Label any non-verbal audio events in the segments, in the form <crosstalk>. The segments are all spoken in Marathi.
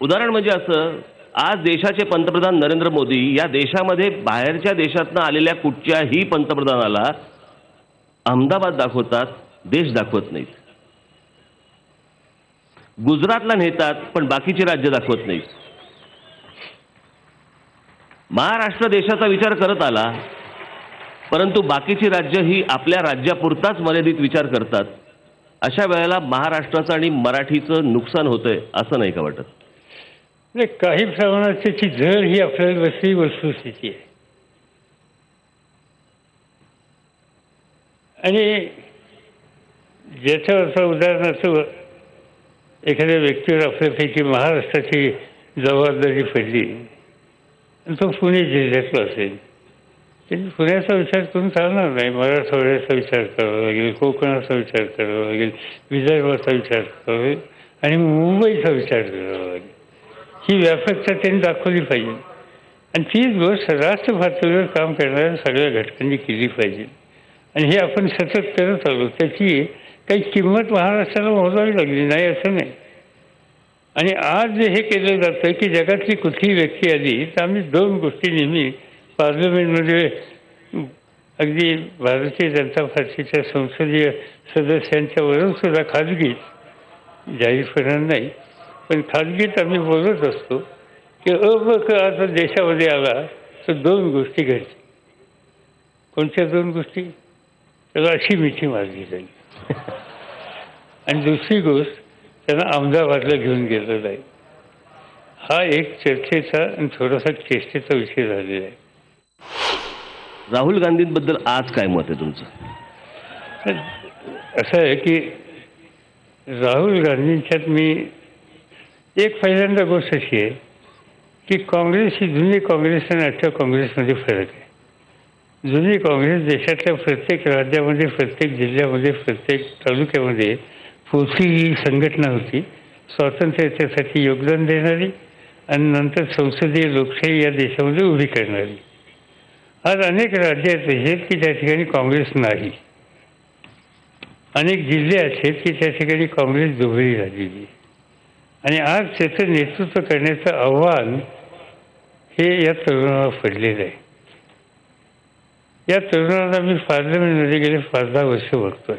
उदाहरण म्हणजे असं आज देशाचे पंतप्रधान नरेंद्र मोदी या देशामध्ये बाहेरच्या देशातनं आलेल्या कुठच्याही पंतप्रधानाला अहमदाबाद दाखवतात देश दाखवत नाहीत. गुजरातला नेतात पण बाकीची राज्य दाखवत नाहीत. महाराष्ट्र देशाचा विचार करत आला परंतु बाकीची राज्य ही आपल्या राज्यापुरताच मर्यादित विचार करतात. अशा वेळेला महाराष्ट्राचं आणि मराठीचं नुकसान होतंय असं नाही का वाटत? नाही काही प्रमाणात त्याची झर ही आपल्याला बसली वस्तुस्थिती आहे आणि ज्याच्यावर उदाहरणार्थ एखाद्या व्यक्तीवर आपल्यापैकी महाराष्ट्राची जबाबदारी पडली आणि तो पुणे जिल्ह्यातला असेल त्यांनी पुण्याचा विचार करून चालणार नाही मराठवाड्याचा विचार करावा लागेल कोकणाचा विचार करावा लागेल विदर्भाचा विचार करावा लागेल आणि मुंबईचा विचार करावा लागेल ही व्यापकता त्यांनी दाखवली पाहिजे. आणि तीच गोष्ट राष्ट्र पातळीवर काम करणाऱ्या सगळ्या घटकांनी केली पाहिजे. आणि हे आपण सतत करत आलो त्याची काही किंमत महाराष्ट्राला मोजावी लागली नाही असं नाही. आणि आज जे हे केलं जातं की जगातली कुठलीही व्यक्ती आली तर आम्ही दोन गोष्टी नेहमी पार्लमेंटमध्ये अगदी भारतीय जनता पार्टीच्या संसदीय सदस्यांच्या वरून सुद्धा खाजगी जाहीरपणा नाही. पण खाजगीत आम्ही बोलत असतो की अबक आता देशामध्ये आला तर दोन गोष्टी घडतील. कोणत्या दोन गोष्टी? त्याला अशी मिठी मारली जाईल. <laughs> आणि दुसरी गोष्ट त्यांना अहमदाबादला घेऊन गेलं जाईल हा एक चर्चेचा आणि थोडासा चेष्टेचा विषय झालेला आहे. राहुल गांधींबद्दल आज काय मत आहे तुमचं? असं आहे की राहुल गांधींच्यात मी एक पहिल्यांदा गोष्ट अशी आहे की काँग्रेस ही जुनी काँग्रेस आणि आजच्या काँग्रेसमध्ये फरक आहे. जुनी काँग्रेस देशातल्या प्रत्येक राज्यामध्ये प्रत्येक जिल्ह्यामध्ये प्रत्येक तालुक्यामध्ये पोचली संघटना होती. स्वातंत्र्याच्यासाठी योगदान देणारी आणि नंतर संसदीय लोकशाही या देशामध्ये उभी करणारी. आज अनेक राज्य आहेत आहेत की त्या ठिकाणी काँग्रेस नाही. अनेक जिल्हे आहेत की त्या ठिकाणी काँग्रेस दुबळी झालेली आहे. आणि आज त्याचं नेतृत्व करण्याचं आव्हान हे या तरुणाला पडलेलं आहे. या तरुणाला मी पार्लमेंटमध्ये गेले पाच दहा वर्ष बघतोय.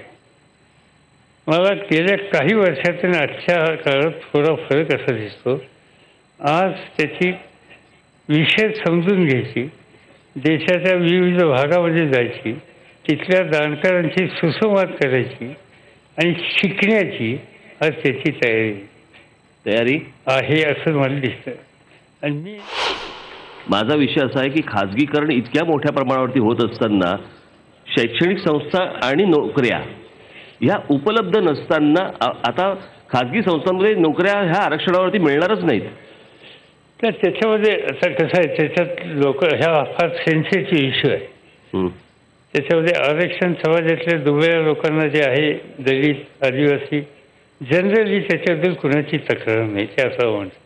मला गेल्या काही वर्षातून आजच्या काळात थोडा फरक असा दिसतो. आज त्याची विषय समजून घ्यायची देशाच्या विविध भागामध्ये जायची तिथल्या जाणकारांची सुसंवाद करायची आणि शिकण्याची आज त्याची तयारी तयारी? आहे असं मला दिसतं आणि मी माझा विषय असा आहे की खाजगीकरण इतक्या मोठ्या प्रमाणावरती होत असताना शैक्षणिक संस्था आणि नोकऱ्या ह्या उपलब्ध नसताना आता खाजगी संस्थांमध्ये नोकऱ्या ह्या आरक्षणावरती मिळणारच नाहीत. तर त्याच्यामध्ये आता कसं आहे त्याच्यात लोक ह्या फार सेन्सिटिव्ह इश्यू आहे. हं. त्याच्यामध्ये आरक्षण समाजातल्या दुबळ्या लोकांना जे आहे दलित आदिवासी जनरली त्याच्याबद्दल कुणाची तक्रार नाही ते असं म्हणतं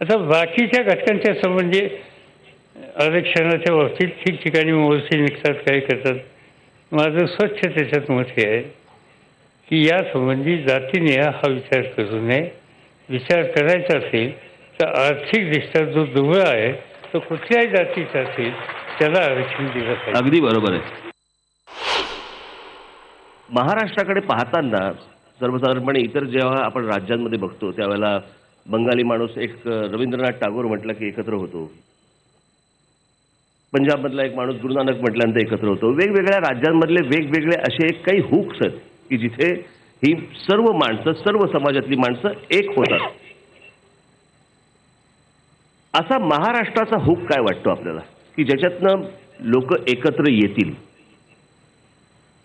आता बाकीच्या घटकांच्या संबंधी म्हणजे, आरक्षणाच्या बाबतीत ठिकठिकाणी मोर्चे निघतात काय करतात. माझं स्वच्छ त्याच्यात मत हे आहे की या संबंधी जातीने हा विचार करू नये. विचार करायचा असेल तर आर्थिकदृष्ट्या जो दुबळा आहे तो कुठल्याही जातीचा असेल त्याला आरक्षण दिलं पाहिजे. अगदी बरोबर आहे. महाराष्ट्राकडे पाहताना सर्वसाधारणपणे इतर जेव्हा आपण राज्यांमध्ये बघतो त्यावेळेला बंगाली माणूस एक रवींद्रनाथ टागोर म्हटलं की एकत्र होतो. पंजाबमधला एक माणूस गुरुनानक म्हटल्यानंतर एकत्र होतो. वेगवेगळ्या राज्यांमधले वेगवेगळे असे काही हुक्स आहेत की जिथे ही सर्व माणसं सर्व समाजातली माणसं एक होतात. असा महाराष्ट्राचा हुक काय वाटतो आपल्याला? की ज्याच्यातनं लोक एकत्र येतील?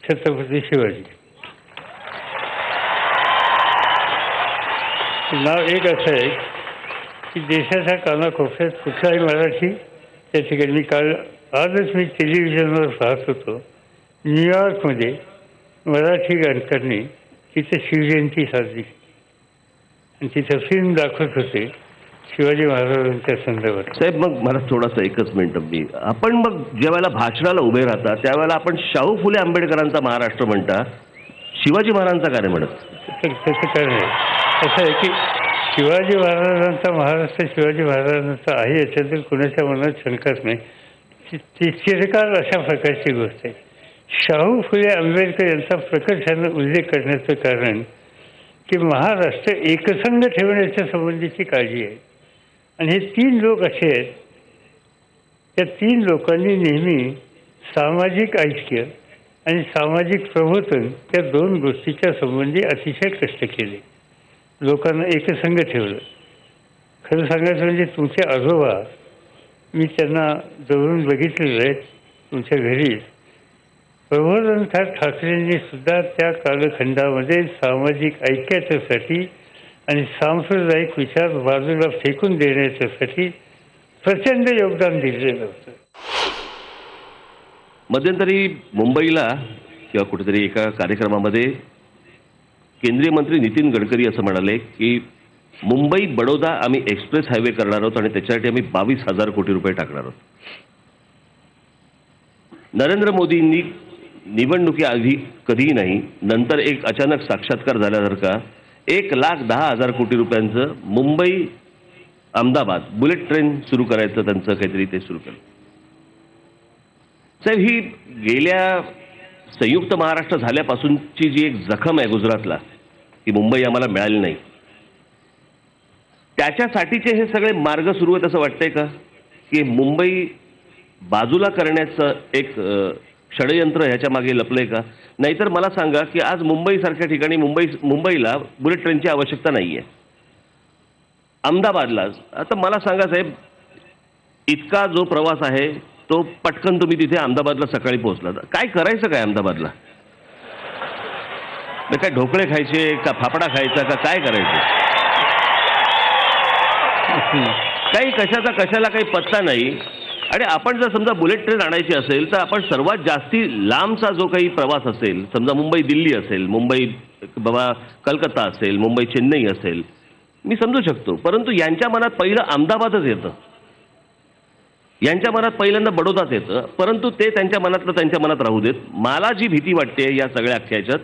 छत्रपती शिवाजी. नाव एक असं आहे की देशाच्या कानाकोपऱ्यात कुठलाही मराठी त्या ठिकाणी मी काल आजच मी टेलिव्हिजनवर पाहत होतो. न्यूयॉर्कमध्ये मराठी गायकांनी तिथे शिवजयंती साजरी आणि तिथं फिल्म दाखवत होते शिवाजी महाराजांच्या संदर्भात. साहेब मग मला थोडासा एकच मिनिट मी आपण मग ज्या वेळेला भाषणाला उभे राहता त्यावेळेला आपण शाहू फुले आंबेडकरांचा महाराष्ट्र म्हणता शिवाजी महाराजांचा काय म्हणत? त्याचं कारण आहे. असं आहे की शिवाजी महाराजांचा महाराष्ट्र शिवाजी महाराजांचा आहे याच्यातील कुणाच्या मनात शंकाच नाही. ती- चिरकाल अशा प्रकारची गोष्ट आहे. शाहू फुले आंबेडकर यांचा प्रकर्षानं उल्लेख करण्याचं कारण की महाराष्ट्र एकसंघ ठेवण्याच्या संबंधीची काळजी आहे. आणि हे तीन लोक असे आहेत. त्या तीन लोकांनी नेहमी सामाजिक ऐक्य आणि सामाजिक प्रबोधन त्या दोन गोष्टीच्या संबंधी अतिशय कष्ट केले. लोकांना एकसंघ ठेवलं. खरं सांगायचं म्हणजे तुमचे आजोबा मी त्यांना जवळून बघितलेलं आहे तुमच्या घरी. प्रबोधनकार ठाकरेंनी सुद्धा त्या कालखंडामध्ये सामाजिक ऐक्याच्यासाठी आणि सांप्रदायिक विचार बाजूला फेकून देण्याच्यासाठी प्रचंड योगदान दिलेलं होतं. मध्यंतरी मुंबईला किंवा कुठेतरी एका कार्यक्रमामध्ये केंद्रीय मंत्री नितीन गडकरी असं म्हणाले की मुंबई बडोदा आम्ही एक्सप्रेस हायवे करणार आहोत आणि त्याच्यासाठी आम्ही बावीस हजार कोटी रुपये टाकणार आहोत. नरेंद्र मोदींनी निवडणुकीआधी कधीही नाही नंतर एक अचानक साक्षात्कार झाल्यासारखा एक लाख दहा हजार कोटी रुपयांचं मुंबई अहमदाबाद बुलेट ट्रेन सुरू करायचं त्यांचं काहीतरी ते सुरू केलं. साहेब ही गेल्या संयुक्त महाराष्ट्र झाल्यापासूनची जी एक जखम आहे गुजरातला ती मुंबई आम्हाला मिळाली नाही. त्याच्यासाठीचे हे सगळे मार्ग सुरू आहेत असं वाटतंय का? की मुंबई बाजूला करण्याचं एक षडयंत्र ह्याच्या मागे लपलंय का? नाहीतर मला सांगा की आज मुंबईसारख्या ठिकाणी मुंबई मुंबईला बुलेट ट्रेनची आवश्यकता नाही आहे अहमदाबादला आता मला सांगा साहेब इतका जो प्रवास आहे तो पटकन तुम्ही तिथे अहमदाबादला सकाळी पोहोचला. काय करायचं काय अहमदाबादला? काय ढोकळे खायचे का फाफडा खायचा का काय करायचं? काही कशाचा कशाला काही पत्ता नाही. आणि आपण जर समजा बुलेट ट्रेन आणायची असेल तर आपण सर्वात जास्ती लांबचा जो काही प्रवास असेल समजा मुंबई दिल्ली असेल मुंबई बाबा कलकत्ता असेल मुंबई चेन्नई असेल मी समजू शकतो. परंतु यांच्या मनात पहिलं अहमदाबादच येतं. यांच्या मनात पहिल्यांदा बडोदाच येतं परंतु ते त्यांच्या मनातलं त्यांच्या मनात राहू देत. मला जी भीती वाटते या सगळ्या अख्याच्यात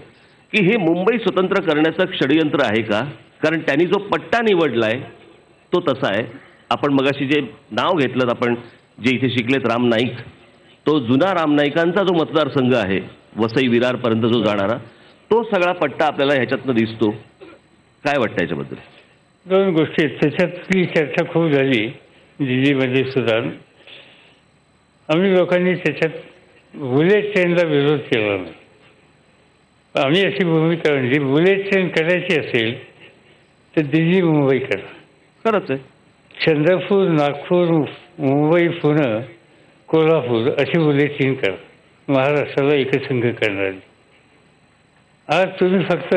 की हे मुंबई स्वतंत्र करण्याचं षडयंत्र आहे का? कारण त्यांनी जो पट्टा निवडलाय तो तसा आहे. आपण मगाशी जे नाव घेतलं आपण जे इथे शिकलेत राम नाईक तो जुना राम नाईकांचा जो मतदारसंघ आहे वसई विरारपर्यंत जो जाणारा तो सगळा पट्टा आपल्याला ह्याच्यातनं दिसतो. काय वाटतं याच्याबद्दल? दोन गोष्टी आहेत. त्याच्यातली चर्चा खूप झाली दिल्लीमध्ये सुद्धा. आम्ही लोकांनी त्याच्यात बुलेट ट्रेनला विरोध केला नाही. आम्ही अशी भूमिका म्हणजे बुलेट ट्रेन करायची असेल तर दिल्ली मुंबई करा. खरंच आहे. चंद्रपूर नागपूर मुंबई पुणे कोल्हापूर अशी बुलेट ट्रेन करा. महाराष्ट्राला एकसंघ करणारी आज तुम्ही फक्त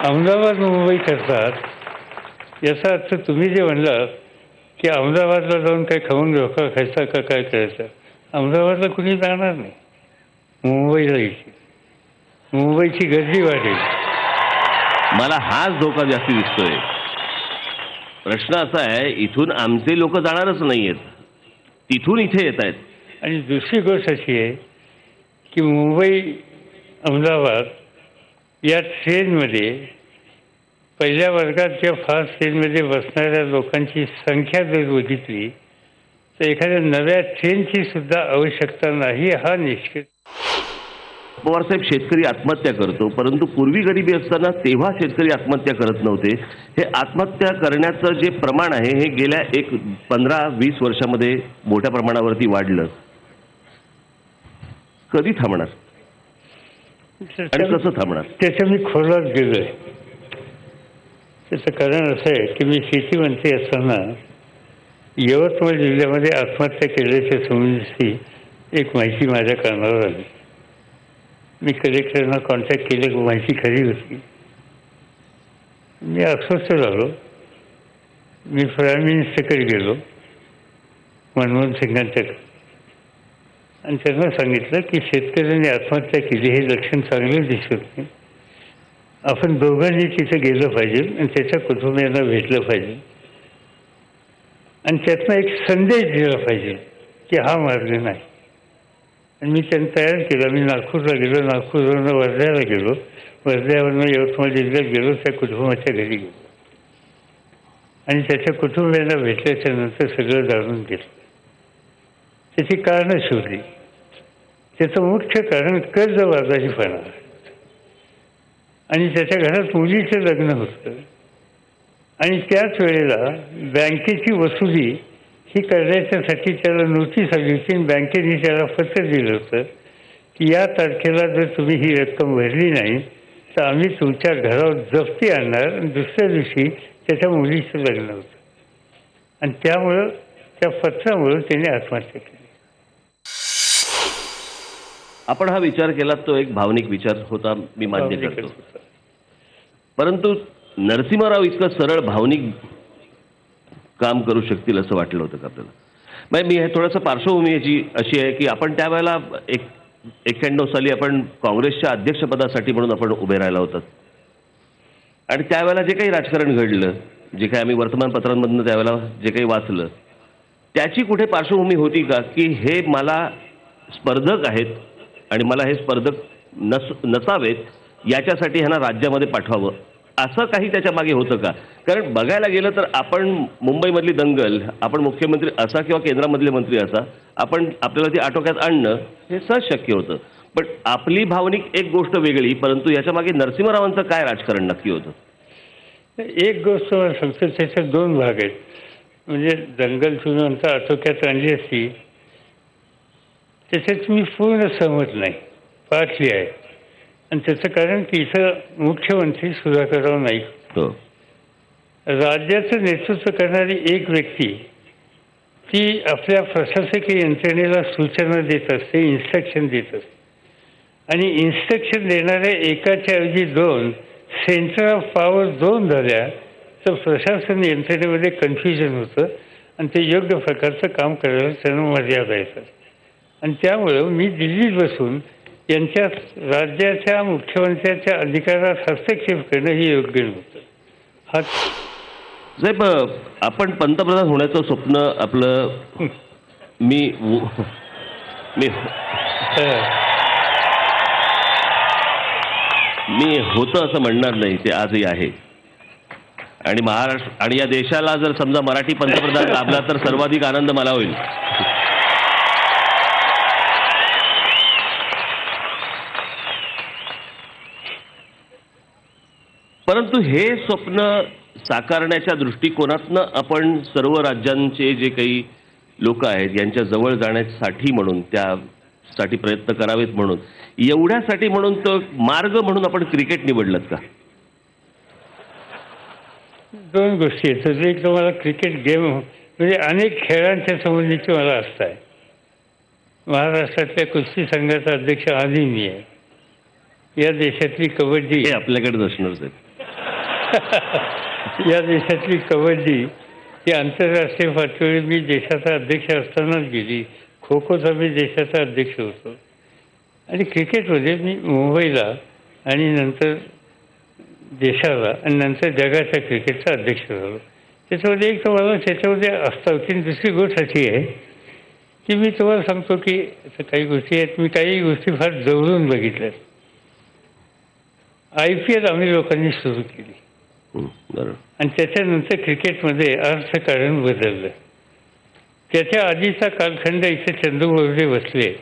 अहमदाबाद मुंबई करतात. याचा अर्थ तुम्ही जे म्हणलात की अहमदाबादला जाऊन काही खाऊन धोका खायचा का काय करायचं? अहमदाबादला कुणी जाणार नाही. मुंबईला यायची मुंबईची गर्दी वाढेल. मला हाच धोका जास्ती दिसतोय. प्रश्न असा आहे इथून आमचे लोक जाणारच नाही आहेत तिथून इथे येत आहेत. आणि दुसरी गोष्ट अशी आहे की मुंबई अहमदाबाद या ट्रेनमध्ये पहिल्या वर्गात किंवा फास्ट ट्रेनमध्ये बसणाऱ्या लोकांची संख्या जर बघितली एखाद्या नव्या ट्रेनची सुद्धा आवश्यकता नाही हा निश्चित. पवारसाहेब शेतकरी आत्महत्या करतो परंतु पूर्वी गरिबी असताना तेव्हा शेतकरी आत्महत्या करत नव्हते. हे आत्महत्या करण्याचं जे प्रमाण आहे हे गेल्या एक पंधरा वीस वर्षामध्ये मोठ्या प्रमाणावरती वाढलं. कधी थांबणार? आणि कसं थांबणार? त्याचं मी खोलात गेलोय. त्याचं कारण असं आहे की मी शेतीमंत्री असताना यवतमाळ जिल्ह्यामध्ये आत्महत्या केल्याच्या संबंधीची एक माहिती माझ्या कानावर आली. मी कलेक्टरना कॉन्टॅक्ट केले माहिती खरी होती. मी अस्वस्थ झालो. मी प्राईम मिनिस्टरकडे गेलो मनमोहन सिंगांच्याकडे आणि त्यांना सांगितलं की शेतकऱ्यांनी आत्महत्या केली हे लक्षण चांगलं दिसत नाही. आपण दोघांनी तिथे गेलं पाहिजे आणि त्याच्या कुटुंबियांना भेटलं पाहिजे. आणि त्यातनं एक संदेश दिला पाहिजे की हा मार्ग नाही. आणि मी त्यांनी तयार केलं. मी नागपूरला गेलो. नागपूरवरनं वर्ध्याला गेलो. वर्ध्यावरनं यवतमाळ जिल्ह्यात गेलो. त्या कुटुंबाच्या घरी गेलो. आणि त्याच्या कुटुंबियांना भेटल्याच्या नंतर सगळं जाणून घेतलं. त्याची कारणं शोधली. त्याचं मुख्य कारण कर्जबाजारीपणा. आणि त्याच्या घरात मुलीचं लग्न होतं. आणि त्याच वेळेला बँकेची वसुली ही करण्याच्यासाठी त्याला नोटीस आली होती आणि बँकेने त्याला पत्र दिलं होतं की या तारखेला जर तुम्ही ही रक्कम भरली नाही तर आम्ही तुमच्या घरावर जप्ती आणणार आणि दुसऱ्या दिवशी त्याच्या मुलीचं लग्न होतं. आणि त्यामुळं त्या पत्रामुळं त्याने आत्महत्या केली. आपण हा विचार केला तो एक भावनिक विचार होता मी मान्य करतो. परंतु नरसिंहराव इतकं सरळ भावनिक काम करू शकतील असं वाटलं होतं का आपल्याला? म्हणजे मी हे थोडंसं पार्श्वभूमी याची अशी आहे की आपण त्यावेळेला एक एक्क्याण्णव साली आपण काँग्रेसच्या अध्यक्षपदासाठी म्हणून आपण उभे राहिला होतात आणि त्यावेळेला जे काही राजकारण घडलं जे काही आम्ही वर्तमानपत्रांमधनं त्यावेळेला जे काही वाचलं त्याची कुठे पार्श्वभूमी होती का की हे मला स्पर्धक आहेत आणि मला हे स्पर्धक नस नसावेत याच्यासाठी ह्यांना राज्यामध्ये पाठवावं? असं काही त्याच्यामागे होतं का? कारण बघायला गेलं तर आपण मुंबईमधली दंगल आपण मुख्यमंत्री असा किंवा केंद्रामधले मंत्री असा आपण आपल्याला ती आटोक्यात आणणं हे सहज शक्य होतं. पण आपली भावनिक एक गोष्ट वेगळी परंतु याच्या मागे नरसिंहरावांचं काय राजकारण नक्की होतं? एक गोष्ट मला सांगतो त्याच्यात दोन भाग आहेत. म्हणजे दंगल नंतर आटोक्यात आणली असती त्याच्यात मी पूर्ण सहमत नाही. पाठली आहे. आणि त्याचं कारण की इथं मुख्यमंत्री सुधाकरराव नाईक. हो. राज्याचं नेतृत्व करणारी एक व्यक्ती ती आपल्या प्रशासकीय यंत्रणेला सूचना देत असते इन्स्ट्रक्शन देत असते. आणि इन्स्ट्रक्शन देणाऱ्या एकाच्या ऐवजी दोन सेंटर ऑफ पॉवर दोन झाल्या तर प्रशासन यंत्रणेमध्ये कन्फ्युजन होतं आणि ते योग्य प्रकारचं काम करायला त्यांना मर्यादा येतात. आणि त्यामुळं मी दिल्लीत बसून यांच्या राज्याच्या मुख्यमंत्र्याच्या अधिकारात हस्तक्षेप करणं हे योग्य नव्हतं. हा साहेब आपण पंतप्रधान होण्याचं स्वप्न आपलं मी मी मी होतं असं म्हणणार नाही ते आजही आहे. आणि महाराष्ट्र आणि या देशाला जर समजा मराठी पंतप्रधान लाभला तर सर्वाधिक आनंद मला होईल. परंतु हे स्वप्न साकारण्याच्या दृष्टिकोनातनं आपण सर्व राज्यांचे जे काही लोक आहेत यांच्या जवळ जाण्यासाठी म्हणून त्यासाठी प्रयत्न करावेत म्हणून एवढ्यासाठी म्हणून तो मार्ग म्हणून आपण क्रिकेट निवडलं का? दोन गोष्टी आहेत. तर एक तुम्हाला क्रिकेट गेम म्हणजे अनेक खेळांच्या संबंधीची मला आस्था आहे. महाराष्ट्रातल्या कुस्ती संघाचा अध्यक्ष आधी मी आहे. या देशातली कबड्डी हे आपल्याकडेच असणार साहेब <laughs> या देशातली कबड्डी ही आंतरराष्ट्रीय पातळीवर मी देशाचा अध्यक्ष असतानाच गेली. खो खोचा मी देशाचा अध्यक्ष होतो. आणि क्रिकेटमध्ये मी मुंबईला आणि नंतर देशाला आणि नंतर जगाच्या क्रिकेटचा अध्यक्ष झालो. त्याच्यामध्ये एक तुम्हाला त्याच्यामध्ये असतं होती आणि दुसरी गोष्ट अशी आहे की मी तुम्हाला सांगतो की काही गोष्टी आहेत. मी काही गोष्टी फार जवळून बघितल्या आय पी एल आम्ही लोकांनी सुरू केली. बरोबर आणि त्याच्यानंतर क्रिकेटमध्ये अर्थकारण बदललं. त्याच्या आधीचा कालखंड इथे चंदू बोर्डे बसले.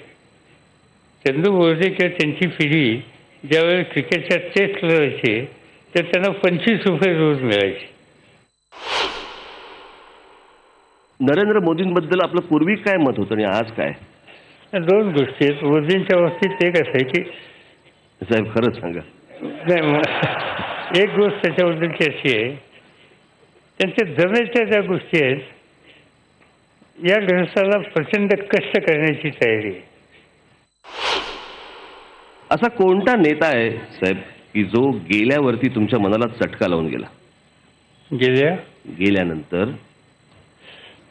चंदू बोर्डे किंवा त्यांची पिढी ज्यावेळेस क्रिकेटच्या टेस्ट लढायचे तर त्यांना पंचवीस रुपये रोज मिळायचे. नरेंद्र मोदींबद्दल आपलं पूर्वी काय मत होतं आणि आज काय? दोन गोष्टी आहेत. मोदींच्या बाबतीत एक असं आहे की साहेब खरंच सांगा. नाही एक गोष्ट त्याच्याबद्दलची अशी आहे. त्यांच्या जमेच्या ज्या गोष्टी आहेत या ग्रहस्थाला प्रचंड कष्ट करण्याची तयारी आहे. असा कोणता नेता आहे साहेब की जो गेल्यावरती तुमच्या मनाला चटका लावून गेला? गेल्या? गेल्यानंतर?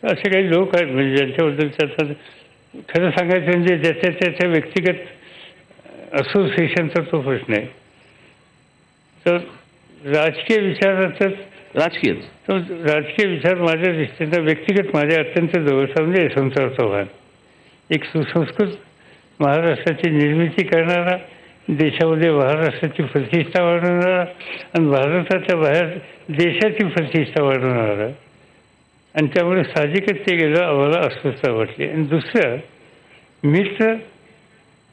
असे काही लोक आहेत म्हणजे ज्यांच्याबद्दल खरं सांगायचं म्हणजे ज्याच्या त्याच्या व्यक्तिगत असोसिएशनचा तो प्रश्न आहे. तर राजकीय विचारातच राजकीयच तो राजकीय विचार माझ्या दृष्टीनं व्यक्तिगत माझ्या अत्यंत जवळचा म्हणजे यशवंतराव चव्हाण. एक सुसंस्कृत महाराष्ट्राची निर्मिती करणारा देशामध्ये महाराष्ट्राची प्रतिष्ठा वाढवणारा आणि भारताच्या बाहेर देशाची प्रतिष्ठा वाढवणारा. आणि त्यामुळे साहजिकच ते गेलं आम्हाला अस्वस्थता वाटली. आणि दुसरं मित्र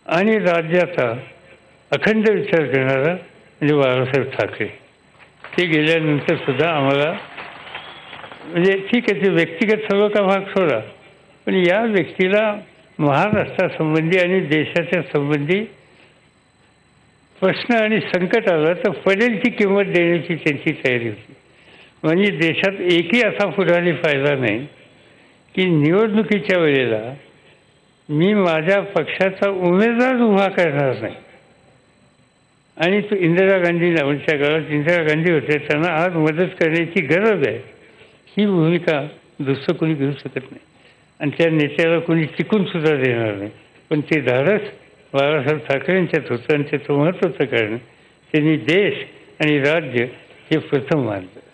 आणि राज्याचा अखंड विचार करणारा म्हणजे बाळासाहेब ठाकरे. ते गेल्यानंतर सुद्धा आम्हाला म्हणजे ठीक आहे ते व्यक्तिगत सर्व का भाग सोडा पण या व्यक्तीला महाराष्ट्रासंबंधी आणि देशाच्या संबंधी प्रश्न आणि संकट आलं तर पडेल ती किंमत देण्याची त्यांची तयारी होती. म्हणजे देशात एकही असा पुढारी पाहिला नाही की निवडणुकीच्या वेळेला मी माझ्या पक्षाचा उमेदवार उभा करणार नाही. आणि तो इंदिरा गांधी त्या काळात इंदिरा गांधी होते त्यांना आज मदत करण्याची गरज आहे. ही भूमिका दुसरं कोणी घेऊ शकत नाही. आणि त्या नेत्याला कोणी टिकून सुद्धा देणार नाही. पण ते धाडस बाळासाहेब ठाकरेंच्यात होतं आणि त्याचं महत्त्वाचं कारण त्यांनी देश आणि राज्य हे प्रथम मानलं.